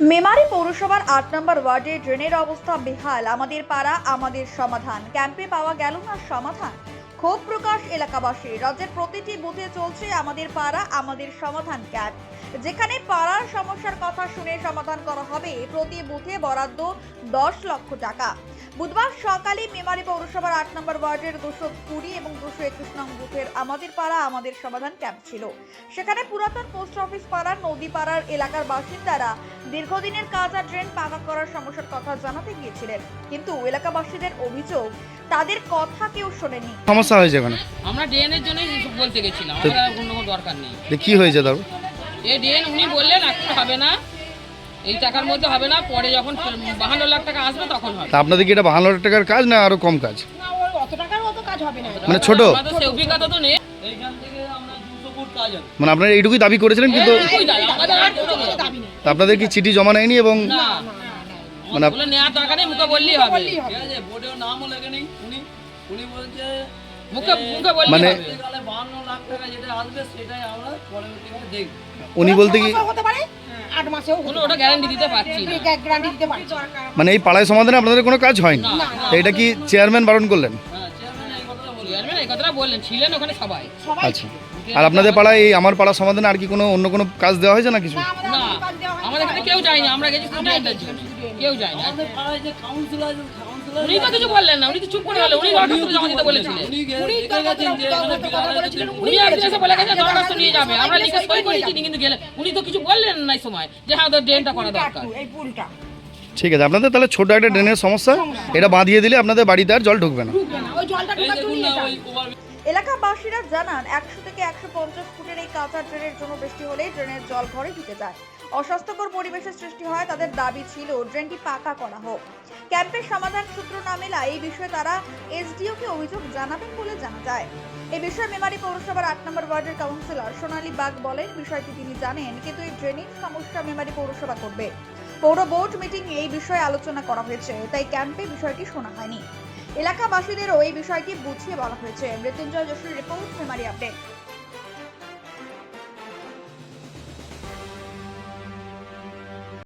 মেমারি পৌরসভার আট নম্বর ওয়ার্ডে ড্রেনের অবস্থা বেহাল। আমাদের পাড়া, আমাদের সমাধান। ক্যাম্পে পাওয়া গেল না সমাধান? ক্ষোভ প্রকাশ এলাকাবাসী রাজ্যের প্রতিটি বুথে চলছে আমাদের পাড়া, আমাদের সমাধান ক্যাম্প। যেখানে পাড়ার সমস্যার কথা শুনে সমাধান করা হবে প্রতি বুথে বরাদ্দ দশ লক্ষ টাকা। বুধবার সকালে মেমারি পৌরসভার আট নম্বর ওয়ার্ডের দুশো কুড়ি এবং দুশো একুশ নং বুথের আমাদের পাড়া, আমাদের সমাধান ক্যাম্প ছিল। সেখানে পুরাতন পোস্ট অফিস পাড়ার নদী পাড়ার এলাকার বাসিন্দারা দীর্ঘদিনের কাজ আর ড্রেন পাকা করার সমস্যার কথা জানাতে গিয়েছিলেন। কিন্তু এলাকাবাসীদের অভিযোগ, তাদের কথা কেউ শোনেনি। সমস্যা হয়েছে ওখানে আমরা ড্রেনের জন্যই বলতে গেছিলাম আমরা অন্য কোনো দরকার নেই। কি হয়েছে তারপর এই ড্রেন উনি বললেন এখন হবে না। এই টাকার মধ্যে হবে না পরে যখন বাহান্ন লাখ টাকা আসবে তখন হবে। তা আপনাদের কি এটা বাহান্ন লাখ টাকার কাজ না আরও কম কাজ? না ওই অত টাকার অত কাজ হবে না মানে ছোট? আমাদের নেই। মানে আপনারা এইটুকুই দাবি করেছিলেন কিন্তু আমাদের আর নেই। আপনাদের কি চিঠি জমা নেয়নি এবং মানে নেওয়ার দরকার নেই মুখে বললেই হবে। ঠিক আছে বোর্ডেও নামও লেখেনি উনি। উনি বলছে মানে- হবে পরবর্তীকালে বাহান্ন লাখ টাকা যেটা আসবে সেটাই আমরা পরবর্তীকালে দেখব উনি বলতে কি ছ মাসেও হতে পারে? আট মাসেও কোনো ওটা গ্যারান্টি দিতে পারছি না। গ্যারান্টি দিতে পারি মানে এই পাড়ায় সমাধানে আপনাদের কোনো কাজ হয়নি? এটা কি চেয়ারম্যান বারণ করলেন? হ্যাঁ চেয়ারম্যান এই কথাটা বলে চেয়ারম্যান এই কথাটা বললেন। ছিলেন ওখানে সবাই। সবাই আচ্ছা। আর আপনাদের পাড়ায় এই আমার পাড়া সমাধানে আর কি কোনো অন্য কোনো কাজ দেওয়া হয়েছে না কিছু? আমাদের না। কোনো কাজ দেওয়া হয়নি। আমাদের এখানে কেউ যায়নি। আমরা গেছি কেউ যায়নি। উনি তো কিছু বললেন না উনি তো চুপ করে গেলেন উনি দরখাস্ত জমা দিতে বলেছিলেন। উনি একদিন এসে বলে গেছে দরখাস্ত নিয়ে যাবে। আমরা লিখে সই করেছি কিন্তু গেলে উনি তো কিছু বললেন না এই সময় যে হ্যাঁ ড্রেনটা করা দরকার। এই পুলটা। ঠিক আছে আপনাদের তাহলে ছোট একটা ড্রেনের সমস্যা। এটা বাঁধিয়ে দিলে আপনাদের বাড়িতে আর জল ঢুকবে না। এলাকাবাসীরা জানান একশো থেকে একশো পঞ্চাশ ফুটের এই কাঁচা ড্রেনের জন্য বৃষ্টি হলেই ড্রেনের জল ঘরে ঢুকে যায়। অস্বাস্থ্যকর পরিবেশের সৃষ্টি হয় তাদের দাবি ছিল, ড্রেনটি পাকা করা হোক। ক্যাম্পের সমাধান সূত্র না মেলা এই বিষয়ে তারা এসডিও কে অভিযোগ জানাবেন বলে জানা যায়। এই বিষয়ে মেমারি পৌরসভার আট নম্বর ওয়ার্ডের কাউন্সিলর সোনালী বাগ বলেন, বিষয়টি তিনি জানেন, কিন্তু এই ড্রেনিং সমস্যা মেমারি পৌরসভা করবে। পৌর বোর্ড মিটিং এই বিষয়ে আলোচনা করা হয়েছে, তাই ক্যাম্পে বিষয়টি শোনা হয়নি। এলাকাবাসীদেরও এই বিষয়টি বুঝিয়ে বলা হয়েছে। Mrityunjay Jessore report, Memari update.